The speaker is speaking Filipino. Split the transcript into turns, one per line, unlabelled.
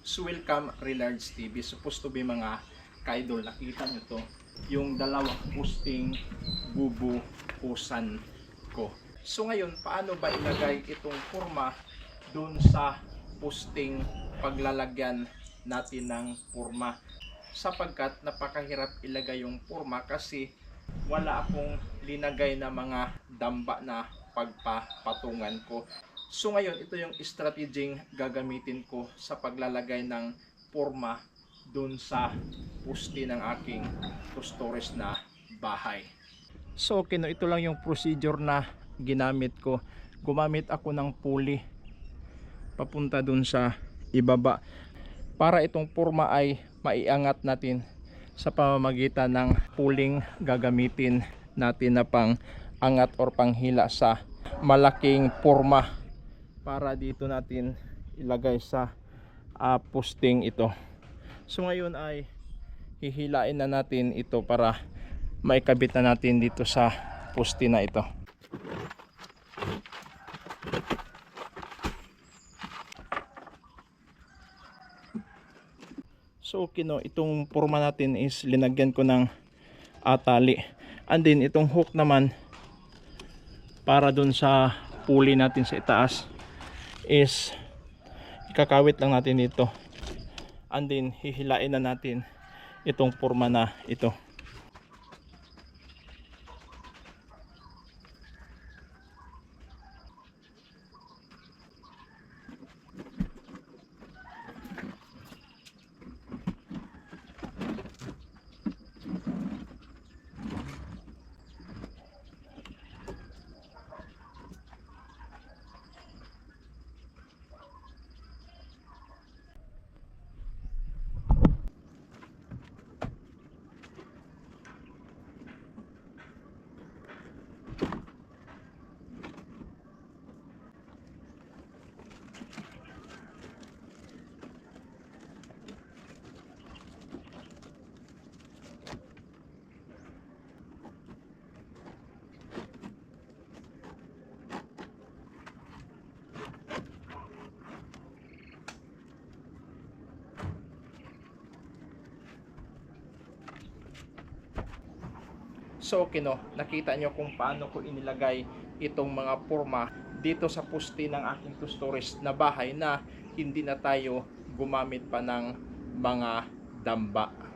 So welcome Relards TV. Supposed to be mga kaidol. Nakita nyo to. Yung dalawang posting bubuhusan ko. So ngayon, paano ba ilagay itong forma dun sa posting paglalagyan natin ng forma? Sapagkat napakahirap ilagay yung forma kasi wala akong linagay na mga damba na pagpapatungan ko. So ngayon, ito yung strategy gagamitin ko sa paglalagay ng forma dun sa pusti ng aking two-stories na bahay. So okay, no, ito lang yung procedure na ginamit ko. Gumamit ako ng pulley papunta dun sa ibaba para itong forma ay maiangat natin sa pamamagitan ng pulling gagamitin natin na pang angat or panghila sa malaking forma para dito natin ilagay sa ah, posting ito. So ngayon ay hihilain na natin ito para maikabit na natin dito sa poste na ito. So okay no, itong forma natin is linagyan ko ng ah, tali. And then itong hook naman para dun sa pulley natin sa itaas is ikakawit lang natin dito. And then hihilain na natin itong forma na ito. Okay no, nakita nyo kung paano ko inilagay itong mga forma dito sa puste ng aking two stories na bahay na hindi na tayo gumamit pa ng mga damba.